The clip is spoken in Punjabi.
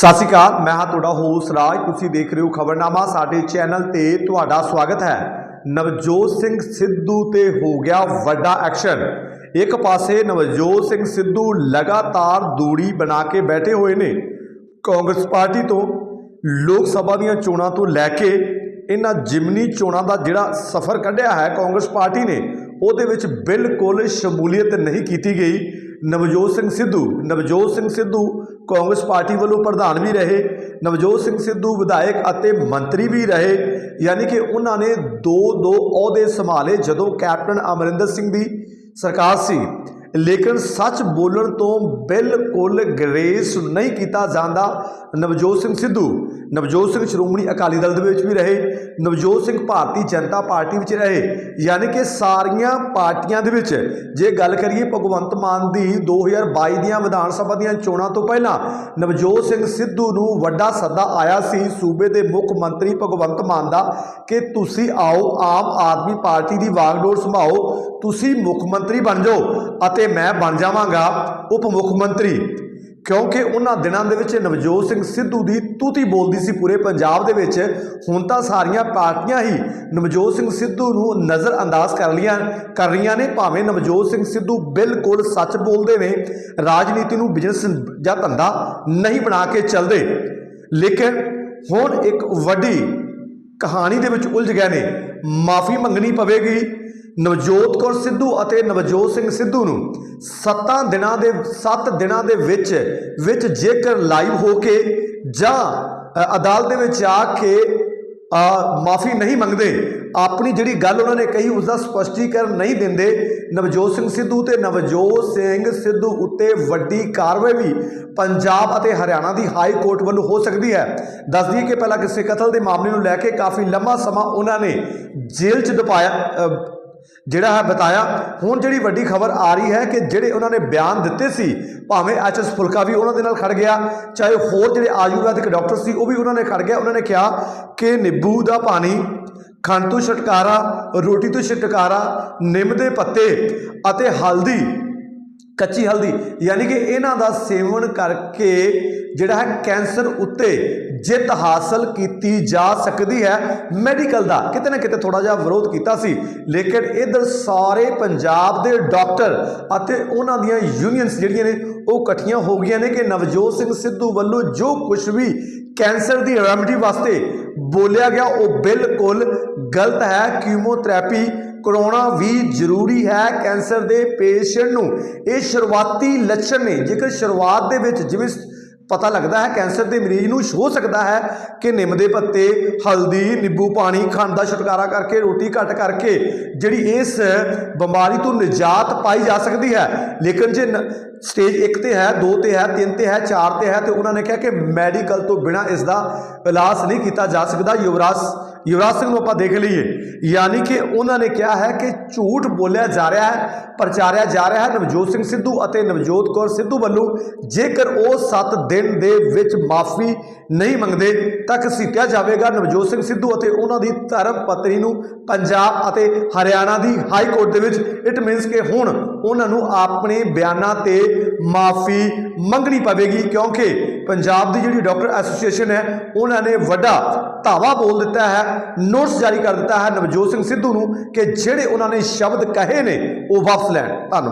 ਸਤਿ ਸ਼੍ਰੀ ਅਕਾਲ, ਮੈਂ ਹਾਂ ਤੁਹਾਡਾ ਹੋਸਟ ਰਾਜ। ਤੁਸੀਂ ਦੇਖ ਰਹੇ ਹੋ ਖਬਰਨਾਮਾ, ਸਾਡੇ ਚੈਨਲ ਤੇ ਤੁਹਾਡਾ ਸਵਾਗਤ ਹੈ। ਨਵਜੋਤ ਸਿੰਘ ਸਿੱਧੂ ਤੇ ਹੋ ਗਿਆ ਵੱਡਾ ਐਕਸ਼ਨ ਇੱਕ ਪਾਸੇ ਨਵਜੋਤ ਸਿੰਘ ਸਿੱਧੂ ਲਗਾਤਾਰ ਦੂਰੀ ਬਣਾ ਕੇ ਬੈਠੇ ਹੋਏ ਨੇ ਕਾਂਗਰਸ ਪਾਰਟੀ ਤੋਂ। ਲੋਕ ਸਭਾ ਦੀਆਂ ਚੋਣਾਂ ਤੋਂ ਲੈ ਕੇ ਇਹਨਾਂ ਜਿਮਨੀ ਚੋਣਾਂ ਦਾ ਜਿਹੜਾ ਸਫ਼ਰ ਕੱਢਿਆ ਹੈ ਕਾਂਗਰਸ ਪਾਰਟੀ ਨੇ, ਉਹਦੇ ਵਿੱਚ ਬਿਲਕੁਲ ਸ਼ਮੂਲੀਅਤ ਨਹੀਂ ਕੀਤੀ ਗਈ। ਨਵਜੋਤ ਸਿੰਘ ਸਿੱਧੂ, ਨਵਜੋਤ ਸਿੰਘ ਸਿੱਧੂ ਕਾਂਗਰਸ ਪਾਰਟੀ ਵੱਲੋਂ ਪ੍ਰਧਾਨ ਵੀ ਰਹੇ, ਨਵਜੋਤ ਸਿੰਘ ਸਿੱਧੂ ਵਿਧਾਇਕ ਅਤੇ ਮੰਤਰੀ ਵੀ ਰਹੇ, ਯਾਨੀ ਕਿ ਉਹਨਾਂ ਨੇ ਦੋ ਦੋ ਅਹੁਦੇ ਸੰਭਾਲੇ ਜਦੋਂ ਕੈਪਟਨ ਅਮਰਿੰਦਰ ਸਿੰਘ ਦੀ ਸਰਕਾਰ ਸੀ। ਲੇਕਿਨ ਸੱਚ ਬੋਲਣ ਤੋਂ ਬਿਲਕੁਲ ਗਰੇਸ ਨਹੀਂ ਕੀਤਾ ਜਾਂਦਾ। ਨਵਜੋਤ ਸਿੰਘ ਸਿੱਧੂ, ਨਵਜੋਤ ਸਿੰਘ ਸ਼੍ਰੋਮਣੀ ਅਕਾਲੀ ਦਲ ਦੇ ਵਿੱਚ ਵੀ ਰਹੇ, ਨਵਜੋਤ ਸਿੰਘ ਭਾਰਤੀ ਜਨਤਾ ਪਾਰਟੀ ਵਿੱਚ ਰਹੇ, ਯਾਨੀ ਕਿ ਸਾਰੀਆਂ ਪਾਰਟੀਆਂ ਦੇ ਵਿੱਚ। ਜੇ ਗੱਲ ਕਰੀਏ ਭਗਵੰਤ ਮਾਨ ਦੀ 2022 ਦੀਆਂ ਵਿਧਾਨ ਸਭਾ ਦੀਆਂ ਚੋਣਾਂ ਤੋਂ ਪਹਿਲਾਂ, ਨਵਜੋਤ ਸਿੰਘ ਸਿੱਧੂ ਨੂੰ ਵੱਡਾ ਸੱਦਾ ਆਇਆ ਸੀ ਸੂਬੇ ਦੇ ਮੁੱਖ ਮੰਤਰੀ ਭਗਵੰਤ ਮਾਨ ਦਾ ਕਿ ਤੁਸੀਂ ਆਓ, ਆਮ ਆਦਮੀ ਪਾਰਟੀ ਦੀ ਵਾਗਡੋਰ ਸੰਭਾਓ ਤੁਸੀਂ ਮੁੱਖ ਮੰਤਰੀ ਬਣ ਜਾਓ ਅਤੇ ਮੈਂ ਬਣ ਜਾਵਾਂਗਾ ਉਪ ਮੁੱਖ ਮੰਤਰੀ। ਕਿਉਂਕਿ ਉਹਨਾਂ ਦਿਨਾਂ ਦੇ ਵਿੱਚ ਨਵਜੋਤ ਸਿੰਘ ਸਿੱਧੂ ਦੀ ਤੂਤੀ ਬੋਲਦੀ ਸੀ ਪੂਰੇ ਪੰਜਾਬ ਦੇ ਵਿੱਚ, ਹੁਣ ਤਾਂ ਸਾਰੀਆਂ ਪਾਰਟੀਆਂ ਹੀ ਨਵਜੋਤ ਸਿੰਘ ਸਿੱਧੂ ਨੂੰ ਨਜ਼ਰ ਅੰਦਾਜ਼ ਕਰ ਲੀਆਂ ਕਰ ਰਹੀਆਂ ਨੇ, ਭਾਵੇਂ ਨਵਜੋਤ ਸਿੰਘ ਸਿੱਧੂ ਬਿਲਕੁਲ ਸੱਚ ਬੋਲਦੇ ਨੇ, ਰਾਜਨੀਤੀ ਨੂੰ ਬਿਜ਼ਨਸ ਜਾਂ ਧੰਦਾ ਨਹੀਂ ਬਣਾ ਕੇ ਚੱਲਦੇ। ਲੇਕਿਨ ਹੁਣ ਇੱਕ ਵੱਡੀ ਕਹਾਣੀ ਦੇ ਵਿੱਚ ਉਲਝ ਗਏ ਨੇ, ਮਾਫੀ ਮੰਗਣੀ ਪਵੇਗੀ ਨਵਜੋਤ ਕੌਰ ਸਿੱਧੂ ਅਤੇ ਨਵਜੋਤ ਸਿੰਘ ਸਿੱਧੂ ਨੂੰ 7 ਦਿਨਾਂ ਦੇ 7 ਦਿਨਾਂ ਦੇ ਵਿੱਚ ਵਿੱਚ ਜੇਕਰ ਲਾਈਵ ਹੋ ਕੇ ਜਾਂ ਅਦਾਲਤ ਦੇ ਵਿੱਚ ਆ ਕੇ ਮਾਫੀ ਨਹੀਂ ਮੰਗਦੇ, ਆਪਣੀ ਜਿਹੜੀ ਗੱਲ ਉਹਨਾਂ ਨੇ ਕਹੀ ਉਸ ਦਾ ਸਪਸ਼ਟੀਕਰਨ ਨਹੀਂ ਦਿੰਦੇ, ਨਵਜੋਤ ਸਿੰਘ ਸਿੱਧੂ ਤੇ ਨਵਜੋਤ ਸਿੰਘ ਸਿੱਧੂ ਉੱਤੇ ਵੱਡੀ ਕਾਰਵਾਈ ਵੀ ਪੰਜਾਬ ਅਤੇ ਹਰਿਆਣਾ ਦੀ ਹਾਈ ਕੋਰਟ ਵੱਲੋਂ ਹੋ ਸਕਦੀ ਹੈ। ਦੱਸ ਦਈਏ ਕਿ ਪਹਿਲਾਂ ਕਿਸੇ ਕਤਲ ਦੇ ਮਾਮਲੇ ਨੂੰ ਲੈ ਕੇ ਕਾਫੀ ਲੰਮਾ ਸਮਾਂ ਉਹਨਾਂ ਨੇ ਜੇਲ੍ਹ 'ਚ ਦਪਾਇਆ ਜਿਹੜਾ ਹੈ ਬਤਾਇਆ, ਹੁਣ ਜਿਹੜੀ ਵੱਡੀ ਖਬਰ ਆ ਰਹੀ ਹੈ ਕਿ ਜਿਹੜੇ ਉਹਨਾਂ ਨੇ ਬਿਆਨ ਦਿੱਤੇ ਸੀ, ਭਾਵੇਂ ਐਚਐਸ ਫੁਲਕਾ ਵੀ ਉਹਨਾਂ ਦੇ ਨਾਲ ਖੜ ਗਿਆ, ਚਾਹੇ ਹੋਰ ਜਿਹੜੇ ਆਯੁਰਵੈਦਿਕ ਡਾਕਟਰ ਸੀ, ਉਹ ਵੀ ਉਹਨਾਂ ਨੇ ਖੜ ਗਿਆ। ਉਹਨਾਂ ਨੇ ਕਿਹਾ ਕਿ ਨਿੰਬੂ ਦਾ ਪਾਣੀ, ਖੰਡ ਤੋਂ ਛਟਕਾਰਾ, ਰੋਟੀ ਤੋਂ ਛਟਕਾਰਾ, ਨਿੰਮ ਦੇ ਪੱਤੇ ਅਤੇ ਹਲਦੀ ਕੱਚੀ ਹਲਦੀ, ਯਾਨੀ ਕਿ ਇਹਨਾਂ ਦਾ ਸੇਵਨ ਕਰਕੇ ਜਿਹੜਾ ਹੈ ਕੈਂਸਰ ਉੱਤੇ ਜਿੱਤ ਹਾਸਲ ਕੀਤੀ ਜਾ ਸਕਦੀ ਹੈ। ਮੈਡੀਕਲ ਦਾ ਕਿਤੇ ਨਾ ਕਿਤੇ ਥੋੜਾ ਜਿਹਾ ਵਿਰੋਧ ਕੀਤਾ ਸੀ, ਲੇਕਿਨ ਇਧਰ ਸਾਰੇ ਪੰਜਾਬ ਦੇ ਡਾਕਟਰ ਅਤੇ ਉਹਨਾਂ ਦੀਆਂ ਯੂਨੀਅਨਸ ਜਿਹੜੀਆਂ ਨੇ, ਉਹ ਇਕੱਠੀਆਂ ਹੋ ਗਈਆਂ ਨੇ ਕਿ ਨਵਜੋਤ ਸਿੰਘ ਸਿੱਧੂ ਵੱਲੋਂ ਜੋ ਕੁਝ ਵੀ ਕੈਂਸਰ ਦੀ ਰੈਮਡੀ ਵਾਸਤੇ ਬੋਲਿਆ ਗਿਆ, ਉਹ ਬਿਲਕੁਲ ਗਲਤ ਹੈ। ਕੀਮੋਥੈਰੇਪੀ ਕਰਾਉਣਾ ਵੀ ਜ਼ਰੂਰੀ ਹੈ ਕੈਂਸਰ ਦੇ ਪੇਸ਼ੈਂਟ ਨੂੰ। ਇਹ ਸ਼ੁਰੂਆਤੀ ਲੱਛਣ ਨੇ। ਜੇਕਰ ਸ਼ੁਰੂਆਤ ਦੇ ਵਿੱਚ ਜਿਵੇਂ ਪਤਾ ਲੱਗਦਾ ਹੈ ਕੈਂਸਰ ਦੇ ਮਰੀਜ਼ ਨੂੰ ਹੋ ਸਕਦਾ ਹੈ ਕਿ ਨਿੰਮ ਦੇ ਪੱਤੇ, ਹਲਦੀ, ਨਿੰਬੂ ਪਾਣੀ, ਖੰਡ ਦਾ ਛੁਟਕਾਰਾ ਕਰਕੇ, ਰੋਟੀ ਘੱਟ ਕਰਕੇ ਜਿਹੜੀ ਇਸ ਬਿਮਾਰੀ ਤੋਂ ਨਿਜਾਤ ਪਾਈ ਜਾ ਸਕਦੀ ਹੈ। ਲੇਕਿਨ ਜੇ ਨ- ਸਟੇਜ 1 ਤੇ ਹੈ 2 ਤੇ ਹੈ 3 ਤੇ ਹੈ 4 ਤੇ ਹੈ ਤੇ ਉਹਨਾਂ ਨੇ ਕਿਹਾ ਕਿ ਮੈਡੀਕਲ ਤੋਂ ਬਿਨਾ ਇਸ ਦਾ ਇਲਾਜ ਨਹੀਂ ਕੀਤਾ ਜਾ ਸਕਦਾ। ਯੁਵਰਾਜ ਯੁਵਰਾਜ ਸਿੰਘ ਨੂੰ ਆਪਾਂ ਦੇਖ ਲਈਏ। ਯਾਨੀ ਕਿ ਉਹਨਾਂ ਨੇ ਕਿਹਾ ਹੈ ਕਿ ਝੂਠ ਬੋਲਿਆ ਜਾ ਰਿਹਾ ਹੈ, ਪ੍ਰਚਾਰਿਆ ਜਾ ਰਿਹਾ ਹੈ ਨਵਜੋਤ ਸਿੰਘ ਸਿੱਧੂ ਅਤੇ ਨਵਜੋਤ ਕੌਰ ਸਿੱਧੂ ਵੱਲੋਂ। ਜੇਕਰ ਉਹ 7 ਦਿਨ ਦੇ ਵਿੱਚ ਮਾਫੀ ਨਹੀਂ ਮੰਗਦੇ, ਤਾਂ ਘਸੀਟਿਆ ਜਾਵੇਗਾ ਨਵਜੋਤ ਸਿੰਘ ਸਿੱਧੂ ਅਤੇ ਉਹਨਾਂ ਦੀ ਧਰਮ ਪਤਨੀ ਨੂੰ ਪੰਜਾਬ ਅਤੇ ਹਰਿਆਣਾ ਦੀ ਹਾਈ ਕੋਰਟ ਦੇ ਵਿੱਚ। ਇਟ ਮੀਨਸ ਕਿ ਹੁਣ ਉਹਨਾਂ ਨੂੰ ਆਪਣੇ ਬਿਆਨਾਂ ਤੇ ਮਾਫੀ ਮੰਗਣੀ ਪਵੇਗੀ, ਕਿਉਂਕਿ ਪੰਜਾਬ ਦੀ ਜਿਹੜੀ ਡਾਕਟਰ ਐਸੋਸੀਏਸ਼ਨ ਹੈ, ਉਹਨਾਂ ਨੇ ਵੱਡਾ ਧਾਵਾ ਬੋਲ ਦਿੱਤਾ ਹੈ, ਨੋਟਿਸ ਜਾਰੀ ਕਰ ਦਿੱਤਾ ਹੈ ਨਵਜੋਤ ਸਿੰਘ ਸਿੱਧੂ ਨੂੰ ਕਿ ਜਿਹੜੇ ਉਹਨਾਂ ਨੇ ਸ਼ਬਦ ਕਹੇ ਨੇ, ਉਹ ਵਾਪਸ ਲੈਣ। ਧੰਨਵਾਦ।